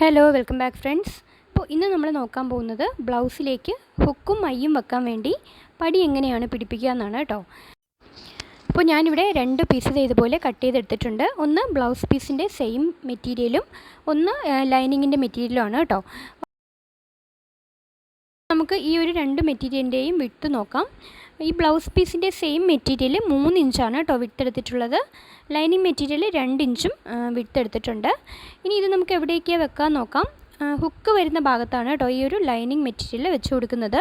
Hello welcome back friends അപ്പോൾ ഇന്ന് നമ്മൾ നോക്കാൻ പോകുന്നത് ബ്ലൗസിലേക്ക് ഹുക്കും മയ്യും വെക്കാൻ വേണ്ടി പടി എങ്ങനെയാണ് പിടിപ്പിക്കുക എന്നാണ് കേട്ടോ. അപ്പോൾ ഞാനിവിടെ രണ്ട് പീസ് ഇതുപോലെ കട്ട് ചെയ്തെടുത്തിട്ടുണ്ട്. ഒന്ന് ബ്ലൗസ് പീസിന്റെ സെയിം മെറ്റീരിയലും ഒന്ന് ലൈനിങ്ങിന്റെ മെറ്റീരിയലുമാണ് കേട്ടോ. നമുക്ക് ഈ ഒരു രണ്ട് മെറ്റീരിയലിന്റെയും വിട്ട് നോക്കാം. ഈ ബ്ലൗസ് പീസിന്റെ സെയിം മെറ്റീരിയൽ മൂന്ന് ഇഞ്ചാണ് കേട്ടോ വിട്ടെടുത്തിട്ടുള്ളത്. ലൈനിങ് മെറ്റീരിയൽ രണ്ട് ഇഞ്ചും വിട്ടെടുത്തിട്ടുണ്ട്. ഇനി ഇത് നമുക്ക് എവിടേക്കാണ് വെക്കാൻ നോക്കാം. ഹുക്ക് വരുന്ന ഭാഗത്താണ് കേട്ടോ ഈ ഒരു ലൈനിങ് മെറ്റീരിയൽ വെച്ച് കൊടുക്കുന്നത്.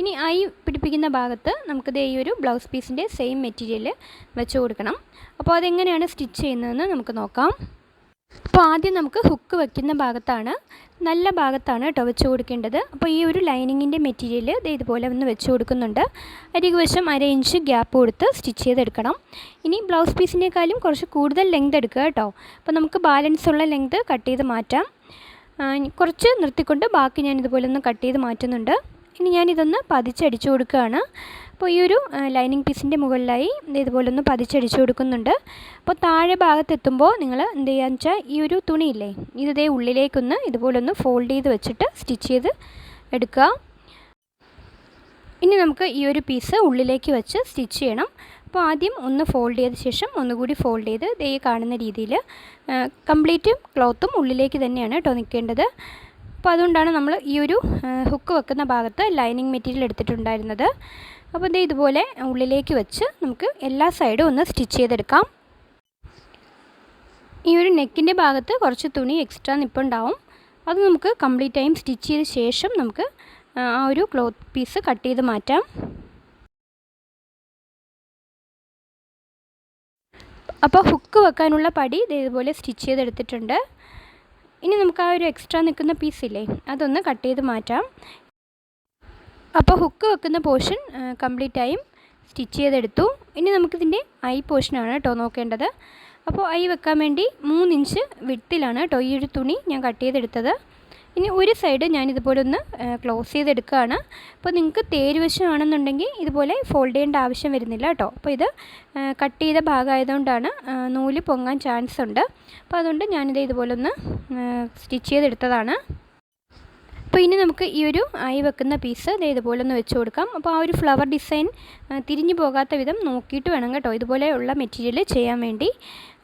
ഇനി ഐ പിടിപ്പിക്കുന്ന ഭാഗത്ത് നമുക്കിത് ഈ ഒരു ബ്ലൗസ് പീസിന്റെ സെയിം മെറ്റീരിയൽ വെച്ച് കൊടുക്കണം. അപ്പോൾ അതെങ്ങനെയാണ് സ്റ്റിച്ച് ചെയ്യുന്നതെന്ന് നമുക്ക് നോക്കാം. അപ്പോൾ ആദ്യം നമുക്ക് ഹുക്ക് വയ്ക്കുന്ന ഭാഗത്താണ് നല്ല ഭാഗത്താണ് കേട്ടോ വെച്ച് കൊടുക്കേണ്ടത്. അപ്പോൾ ഈ ഒരു ലൈനിങ്ങിന്റെ മെറ്റീരിയൽ ഇതുപോലെ ഒന്ന് വെച്ച് കൊടുക്കുന്നുണ്ട്. അരികുവശം അര ഇഞ്ച് ഗ്യാപ്പ് കൊടുത്ത് സ്റ്റിച്ച് ചെയ്തെടുക്കണം. ഇനി ബ്ലൗസ് പീസിനേക്കാളും കുറച്ച് കൂടുതൽ ലെങ്ത് എടുക്കുക കേട്ടോ അപ്പോൾ നമുക്ക് ബാലൻസ് ഉള്ള ലെങ്ത് കട്ട് ചെയ്ത് മാറ്റാം. കുറച്ച് നിർത്തിക്കൊണ്ട് ബാക്കി ഞാൻ ഇതുപോലെ ഒന്ന് കട്ട് ചെയ്ത് മാറ്റുന്നുണ്ട്. ഇനി ഞാനിതൊന്ന് പതിച്ചടിച്ചു കൊടുക്കുകയാണ്. അപ്പോൾ ഈ ഒരു ലൈനിങ് പീസിന്റെ മുകളിലായി ഇതുപോലെ ഒന്ന് പതിച്ചടിച്ചു കൊടുക്കുന്നുണ്ട്. അപ്പോൾ താഴെ ഭാഗത്തെത്തുമ്പോൾ നിങ്ങൾ എന്ത് ചെയ്യാന്ന് വെച്ചാൽ ഈ ഒരു തുണിയില്ലേ ഇതേ ഉള്ളിലേക്കൊന്ന് ഇതുപോലൊന്ന് ഫോൾഡ് ചെയ്ത് വെച്ചിട്ട് സ്റ്റിച്ച് ചെയ്ത് എടുക്കുക. ഇനി നമുക്ക് ഈ ഒരു പീസ് ഉള്ളിലേക്ക് വെച്ച് സ്റ്റിച്ച് ചെയ്യണം. അപ്പോൾ ആദ്യം ഒന്ന് ഫോൾഡ് ചെയ്ത ശേഷം ഒന്നുകൂടി ഫോൾഡ് ചെയ്ത് ദേ കാണുന്ന രീതിയിൽ കംപ്ലീറ്റ് ക്ലോത്തും ഉള്ളിലേക്ക് തന്നെയാണ് കേട്ടോ നിൽക്കേണ്ടത്. അപ്പോൾ അതുകൊണ്ടാണ് നമ്മൾ ഈ ഒരു ഹുക്ക് വെക്കുന്ന ഭാഗത്ത് ലൈനിങ് മെറ്റീരിയൽ എടുത്തിട്ടുണ്ടായിരുന്നത്. അപ്പോൾ ഇത് ഇതുപോലെ ഉള്ളിലേക്ക് വെച്ച് നമുക്ക് എല്ലാ സൈഡും ഒന്ന് സ്റ്റിച്ച് ചെയ്തെടുക്കാം. ഈ ഒരു നെക്കിന്റെ ഭാഗത്ത് കുറച്ച് തുണി എക്സ്ട്രാ നിപ്പുണ്ടാവും അത് നമുക്ക് കംപ്ലീറ്റ് ആയും സ്റ്റിച്ച് ചെയ്ത ശേഷം നമുക്ക് ആ ഒരു ക്ലോത്ത് പീസ് കട്ട് ചെയ്ത് മാറ്റാം. അപ്പോൾ ഹുക്ക് വെക്കാനുള്ള പടി ഇതേപോലെ സ്റ്റിച്ച് ചെയ്തെടുത്തിട്ടുണ്ട്. ഇനി നമുക്ക് ആ ഒരു എക്സ്ട്രാ നിൽക്കുന്ന പീസില്ലേ അതൊന്ന് കട്ട് ചെയ്ത് മാറ്റാം. അപ്പോൾ ഹുക്ക് വെക്കുന്ന പോർഷൻ കംപ്ലീറ്റ് ആയും സ്റ്റിച്ച് ചെയ്തെടുത്തു. ഇനി നമുക്കിതിന്റെ ഐ പോർഷനാണ് കേട്ടോ നോക്കേണ്ടത്. അപ്പോൾ ഐ വെക്കാൻ വേണ്ടി മൂന്നിഞ്ച് വിട്ടിലാണ് കേട്ടോ ഈ ഒരു തുണി ഞാൻ കട്ട് ചെയ്തെടുത്തത്. ഇനി ഒരു സൈഡ് ഞാൻ ഇതുപോലെ ഒന്ന് ക്ലോസ് ചെയ്തെടുക്കുകയാണ്. അപ്പോൾ നിങ്ങൾക്ക് തേരുവശമാണെന്നുണ്ടെങ്കിൽ ഇതുപോലെ ഫോൾഡ് ചെയ്യേണ്ട ആവശ്യം വരുന്നില്ല കേട്ടോ. അപ്പോൾ ഇത് കട്ട് ചെയ്ത ഭാഗമായതുകൊണ്ടാണ് നൂൽ പൊങ്ങാൻ ചാൻസ് ഉണ്ട്. അപ്പോൾ അതുകൊണ്ട് ഞാനിത് ഇതുപോലെ ഒന്ന് സ്റ്റിച്ച് ചെയ്തെടുത്തതാണ്. അപ്പോൾ ഇനി നമുക്ക് ഈ ഒരു ഐ വെക്കുന്ന പീസ് ദേ ഇതുപോലെ ഒന്ന് വെച്ച് കൊടുക്കാം. അപ്പോൾ ആ ഒരു ഫ്ലവർ ഡിസൈൻ തിരിഞ്ഞു പോകാത്ത വിധം നോക്കിയിട്ട് വേണം കേട്ടോ ഇതുപോലെയുള്ള മെറ്റീരിയൽ ചെയ്യാൻ വേണ്ടി.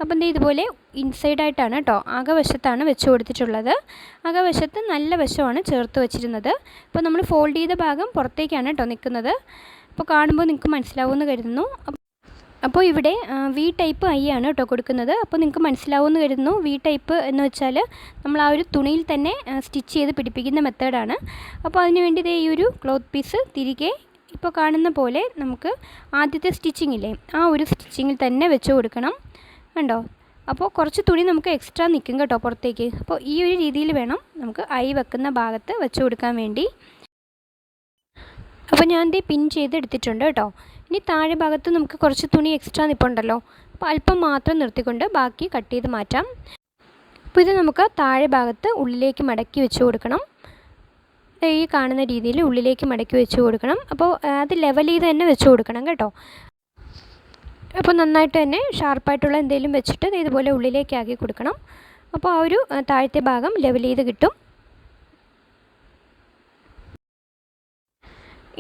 അപ്പം എന്താ ഇതുപോലെ ഇൻസൈഡായിട്ടാണ് കേട്ടോ അകവശത്താണ് വെച്ച് കൊടുത്തിട്ടുള്ളത്. അകവശത്ത് നല്ല വശമാണ് ചേർത്ത് വെച്ചിരുന്നത്. അപ്പോൾ നമ്മൾ ഫോൾഡ് ചെയ്ത ഭാഗം പുറത്തേക്കാണ് കേട്ടോ നിൽക്കുന്നത്. അപ്പോൾ കാണുമ്പോൾ നിങ്ങൾക്ക് മനസ്സിലാവുമെന്ന് കരുതുന്നു. അപ്പോൾ ഇവിടെ വി ടൈപ്പ് ഐ ആണ് കേട്ടോ കൊടുക്കുന്നത്. അപ്പോൾ നിങ്ങൾക്ക് മനസ്സിലാവുമെന്ന് കരുതുന്നു. വി ടൈപ്പ് എന്ന് വെച്ചാൽ നമ്മൾ ആ ഒരു തുണിയിൽ തന്നെ സ്റ്റിച്ച് ചെയ്ത് പിടിപ്പിക്കുന്ന മെത്തേഡാണ് അപ്പോൾ അതിന് വേണ്ടി ഈ ഒരു ക്ലോത്ത് പീസ് തിരികെ ഇപ്പോൾ കാണുന്ന പോലെ നമുക്ക് ആദ്യത്തെ സ്റ്റിച്ചിങ്ങില്ലേ ആ ഒരു സ്റ്റിച്ചിങ്ങിൽ തന്നെ വെച്ച് കൊടുക്കണം. കണ്ടോ? അപ്പോൾ കുറച്ച് തുണി നമുക്ക് എക്സ്ട്രാ നിൽക്കും കേട്ടോ പുറത്തേക്ക്. അപ്പോൾ ഈ ഒരു രീതിയിൽ വേണം നമുക്ക് ഐ വെക്കുന്ന ഭാഗത്ത് വെച്ച് കൊടുക്കാൻ വേണ്ടി. അപ്പോൾ ഞാൻ ഇത് പിൻ ചെയ്ത് എടുത്തിട്ടുണ്ട് കേട്ടോ. ഇനി താഴെ ഭാഗത്ത് നമുക്ക് കുറച്ച് തുണി എക്സ്ട്രാ നിൽപ്പുണ്ടല്ലോ അപ്പോൾ അല്പം മാത്രം നിർത്തിക്കൊണ്ട് ബാക്കി കട്ട് ചെയ്ത് മാറ്റാം. അപ്പോൾ ഇത് നമുക്ക് താഴെ ഭാഗത്ത് ഉള്ളിലേക്ക് മടക്കി വെച്ച് കൊടുക്കണം. ഈ കാണുന്ന രീതിയിൽ ഉള്ളിലേക്ക് മടക്കി വെച്ച് കൊടുക്കണം. അപ്പോൾ അത് ലെവൽ ചെയ്ത് തന്നെ വെച്ച് കൊടുക്കണം കേട്ടോ. അപ്പോൾ നന്നായിട്ട് തന്നെ ഷാർപ്പായിട്ടുള്ള എന്തെങ്കിലും വെച്ചിട്ട് ഇതുപോലെ ഉള്ളിലേക്ക് ആക്കി കൊടുക്കണം. അപ്പോൾ ആ ഒരു താഴത്തെ ഭാഗം ലെവൽ ചെയ്ത് കിട്ടും.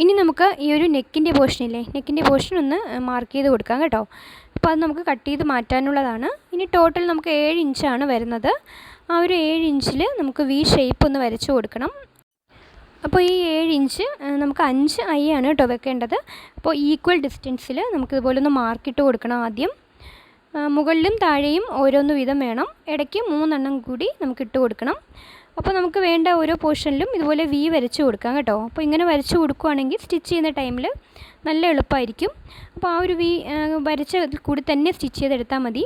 ഇനി നമുക്ക് ഈ ഒരു നെക്കിന്റെ പോർഷനില്ലേ നെക്കിന്റെ പോർഷൻ ഒന്ന് മാർക്ക് ചെയ്ത് കൊടുക്കാം കേട്ടോ. അപ്പോൾ അത് നമുക്ക് കട്ട് ചെയ്ത് മാറ്റാനുള്ളതാണ്. ഇനി ടോട്ടൽ നമുക്ക് ഏഴ് ഇഞ്ചാണ് വരുന്നത്. ആ ഒരു ഏഴ് ഇഞ്ചിൽ നമുക്ക് വി ഷേപ്പ് ഒന്ന് വരച്ച് കൊടുക്കണം. അപ്പോൾ ഈ ഏഴ് ഇഞ്ച് നമുക്ക് അഞ്ച് ഐ ആണ് കേട്ടോ വെക്കേണ്ടത്. അപ്പോൾ ഈക്വൽ ഡിസ്റ്റൻസിൽ നമുക്ക് ഇതുപോലെ ഒന്ന് മാർക്ക് ഇട്ട് കൊടുക്കണം ആദ്യം. മുകളിലും താഴെയും ഓരോന്ന് വീതം വേണം. ഇടയ്ക്ക് മൂന്നെണ്ണം കൂടി നമുക്ക് ഇട്ട് കൊടുക്കണം. അപ്പോൾ നമുക്ക് വേണ്ട ഓരോ പോർഷനിലും ഇതുപോലെ വി വരച്ച് കൊടുക്കാം കേട്ടോ. അപ്പോൾ ഇങ്ങനെ വരച്ച് കൊടുക്കുകയാണെങ്കിൽ സ്റ്റിച്ച് ചെയ്യുന്ന ടൈമിൽ നല്ല എളുപ്പമായിരിക്കും അപ്പോൾ ആ ഒരു വി വരച്ച കൂടി തന്നെ സ്റ്റിച്ച് ചെയ്തെടുത്താൽ മതി.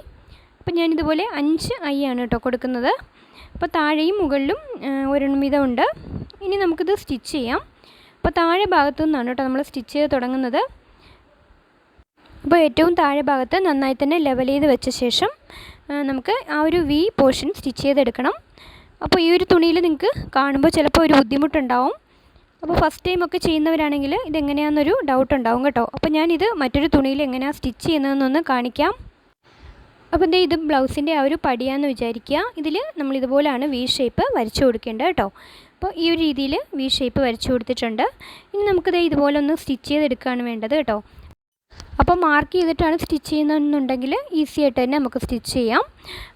അപ്പോൾ ഞാനിതുപോലെ അഞ്ച് ഐ ആണ് കേട്ടോ കൊടുക്കുന്നത്. അപ്പോൾ താഴെയും മുകളിലും ഒരെണ്ണം വീതമുണ്ട് ഇനി നമുക്കിത് സ്റ്റിച്ച് ചെയ്യാം. അപ്പോൾ താഴെ ഭാഗത്തു നിന്നാണ് കേട്ടോ നമ്മൾ സ്റ്റിച്ച് ചെയ്ത് തുടങ്ങുന്നത്. അപ്പോൾ ഏറ്റവും താഴെ ഭാഗത്ത് നന്നായി തന്നെ ലെവൽ ചെയ്ത് വെച്ച ശേഷം നമുക്ക് ആ ഒരു വി പോർഷൻ സ്റ്റിച്ച് ചെയ്തെടുക്കണം. അപ്പോൾ ഈ ഒരു തുണിയിൽ നിങ്ങൾക്ക് കാണുമ്പോൾ ചിലപ്പോൾ ഒരു ബുദ്ധിമുട്ടുണ്ടാവും. അപ്പോൾ ഫസ്റ്റ് ടൈം ഒക്കെ ചെയ്യുന്നവരാണെങ്കിൽ ഇതെങ്ങനെയാണെന്നൊരു ഡൗട്ട് ഉണ്ടാവും കേട്ടോ. അപ്പോൾ ഞാനിത് മറ്റൊരു തുണിയിൽ എങ്ങനെയാണ് സ്റ്റിച്ച് ചെയ്യുന്നതെന്നൊന്ന് കാണിക്കാം. അപ്പോൾ ദേ ഇത് ബ്ലൗസിന്റെ ആ ഒരു പടിയാന്ന് വിചാരിക്കുക. ഇതിൽ നമ്മൾ ഇതുപോലെയാണ് വി ഷേപ്പ് വരച്ചു കൊടുക്കേണ്ടത് കേട്ടോ. അപ്പോൾ ഈ ഒരു രീതിയിൽ വി ഷേപ്പ് വരച്ചു കൊടുത്തിട്ടുണ്ട്. ഇനി നമുക്കിത് ഇതുപോലെ ഒന്ന് സ്റ്റിച്ച് ചെയ്തെടുക്കുകയാണ് വേണ്ടത് കേട്ടോ. അപ്പോൾ മാർക്ക് ചെയ്തിട്ടാണ് സ്റ്റിച്ച് ചെയ്യുന്നതെന്നുണ്ടെങ്കിൽ ഈസി ആയിട്ട് തന്നെ നമുക്ക് സ്റ്റിച്ച് ചെയ്യാം.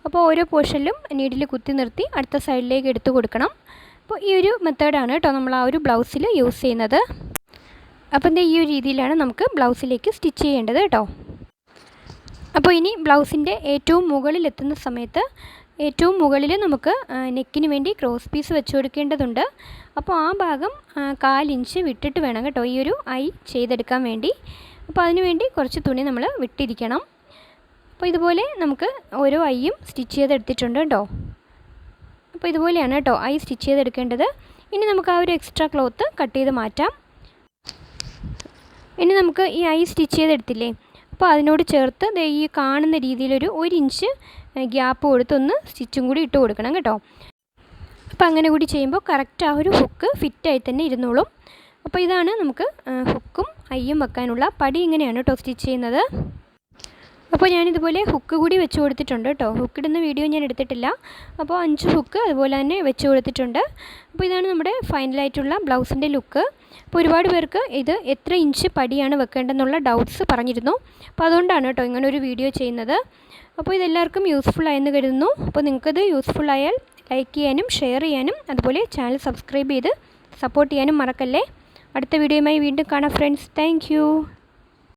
അപ്പോൾ ഓരോ പോർഷനിലും നീഡിൽ കുത്തി നിർത്തി അടുത്ത സൈഡിലേക്ക് എടുത്തു കൊടുക്കണം. അപ്പോൾ ഈ ഒരു മെത്തേഡാണ് കേട്ടോ നമ്മൾ ആ ഒരു ബ്ലൗസിൽ യൂസ് ചെയ്യുന്നത്. അപ്പോൾ എന്താ ഈ ഒരു രീതിയിലാണ് നമുക്ക് ബ്ലൗസിലേക്ക് സ്റ്റിച്ച് ചെയ്യേണ്ടത് കേട്ടോ. അപ്പോൾ ഇനി ബ്ലൗസിന്റെ ഏറ്റവും മുകളിലെത്തുന്ന സമയത്ത് ഏറ്റവും മുകളിൽ നമുക്ക് നെക്കിന് വേണ്ടി ക്രോസ് പീസ് വെച്ച് കൊടുക്കേണ്ടതുണ്ട്. അപ്പോൾ ആ ഭാഗം കാലിഞ്ച് വിട്ടിട്ട് വേണം കേട്ടോ ഈ ഒരു ഐ ചെയ്തെടുക്കാൻ വേണ്ടി. അപ്പോൾ അതിനുവേണ്ടി കുറച്ച് തുണി നമ്മൾ വിട്ടിരിക്കണം. അപ്പോൾ ഇതുപോലെ നമുക്ക് ഓരോ ഐയും സ്റ്റിച്ച് ചെയ്തെടുത്തിട്ടുണ്ട് കേട്ടോ. അപ്പോൾ ഇതുപോലെയാണ് കേട്ടോ ഐ സ്റ്റിച്ച് ചെയ്തെടുക്കേണ്ടത്. ഇനി നമുക്ക് ആ ഒരു എക്സ്ട്രാ ക്ലോത്ത് കട്ട് ചെയ്ത് മാറ്റാം. ഇനി നമുക്ക് ഈ ഐ സ്റ്റിച്ച് ചെയ്തെടുത്തില്ലേ? അപ്പോൾ അതിനോട് ചേർത്ത് ഈ കാണുന്ന രീതിയിലൊരു ഒരു ഇഞ്ച് ഗ്യാപ്പ് കൊടുത്തൊന്ന് സ്റ്റിച്ചും കൂടി ഇട്ട് കൊടുക്കണം കേട്ടോ. അപ്പോൾ അങ്ങനെ കൂടി ചെയ്യുമ്പോൾ കറക്റ്റ് ആ ഒരു ഹുക്ക് ഫിറ്റായി തന്നെ ഇരുന്നോളും. അപ്പോൾ ഇതാണ് നമുക്ക് ഹുക്കും ഐയും വെക്കാനുള്ള പടി ഇങ്ങനെയാണ് കേട്ടോ സ്റ്റിച്ച് ചെയ്യുന്നത്. അപ്പോൾ ഞാനിതുപോലെ ഹുക്ക് കൂടി വെച്ച് കൊടുത്തിട്ടുണ്ട് കേട്ടോ ഹുക്കിടുന്ന വീഡിയോ ഞാൻ എടുത്തിട്ടില്ല. അപ്പോൾ അഞ്ച് ഹുക്ക് അതുപോലെ തന്നെ വെച്ച് കൊടുത്തിട്ടുണ്ട്. അപ്പോൾ ഇതാണ് നമ്മുടെ ഫൈനലായിട്ടുള്ള ബ്ലൗസിന്റെ ലുക്ക്. അപ്പോൾ ഒരുപാട് പേർക്ക് ഇത് എത്ര ഇഞ്ച് പടിയാണ് വെക്കേണ്ടതെന്നുള്ള ഡൗട്ട്സ് പറഞ്ഞിരുന്നു. അപ്പോൾ അതുകൊണ്ടാണ് കേട്ടോ ഇങ്ങനെ ഒരു വീഡിയോ ചെയ്യുന്നത്. അപ്പോൾ ഇതെല്ലാവർക്കും യൂസ്ഫുൾ ആയെന്ന് കരുതുന്നു. അപ്പോൾ നിങ്ങൾക്കത് യൂസ്ഫുൾ ആയാൽ ലൈക്ക് ചെയ്യാനും ഷെയർ ചെയ്യാനും അതുപോലെ ചാനൽ സബ്സ്ക്രൈബ് ചെയ്ത് സപ്പോർട്ട് ചെയ്യാനും മറക്കല്ലേ? അടുത്ത വീഡിയോയുമായി വീണ്ടും കാണാം ഫ്രണ്ട്സ് താങ്ക്